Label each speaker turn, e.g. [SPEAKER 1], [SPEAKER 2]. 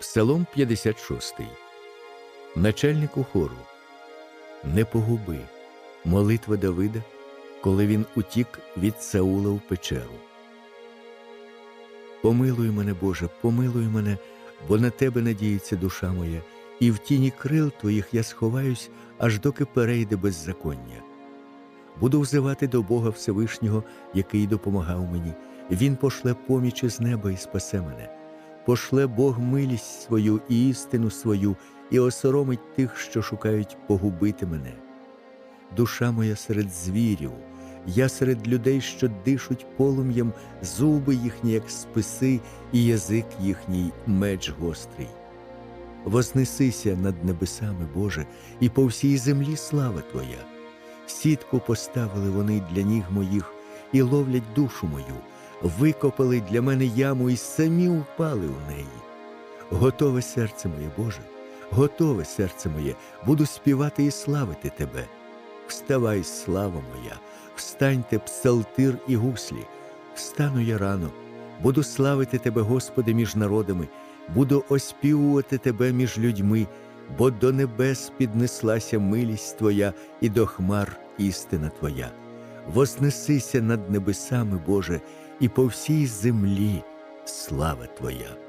[SPEAKER 1] Псалом 56. Начальнику хору. Не погуби. Молитва Давида, коли він утік від Саула в печеру. Помилуй мене, Боже, помилуй мене, бо на тебе надіється душа моя, і в тіні крил твоїх я сховаюсь, аж доки перейде беззаконня. Буду взивати до Бога Всевишнього, який допомагав мені. Він пошле поміч із неба і спасе мене. Пошле Бог милість свою і істину свою, і осоромить тих, що шукають погубити мене. Душа моя серед звірів, я серед людей, що дишуть полум'ям, зуби їхні, як списи, і язик їхній меч гострий. Вознесися над небесами, Боже, і по всій землі слава Твоя. Сітку поставили вони для ніг моїх і ловлять душу мою, викопали для мене яму і самі впали в неї. Готове серце моє, Боже, готове серце моє, буду співати і славити Тебе. Вставай, слава моя, встаньте псалтир і гуслі, встану я рано, буду славити Тебе, Господи, між народами, буду оспівувати Тебе між людьми, бо до небес піднеслася милість Твоя і до хмар істина Твоя. Вознесися над небесами, Боже, і по всій землі слава Твоя.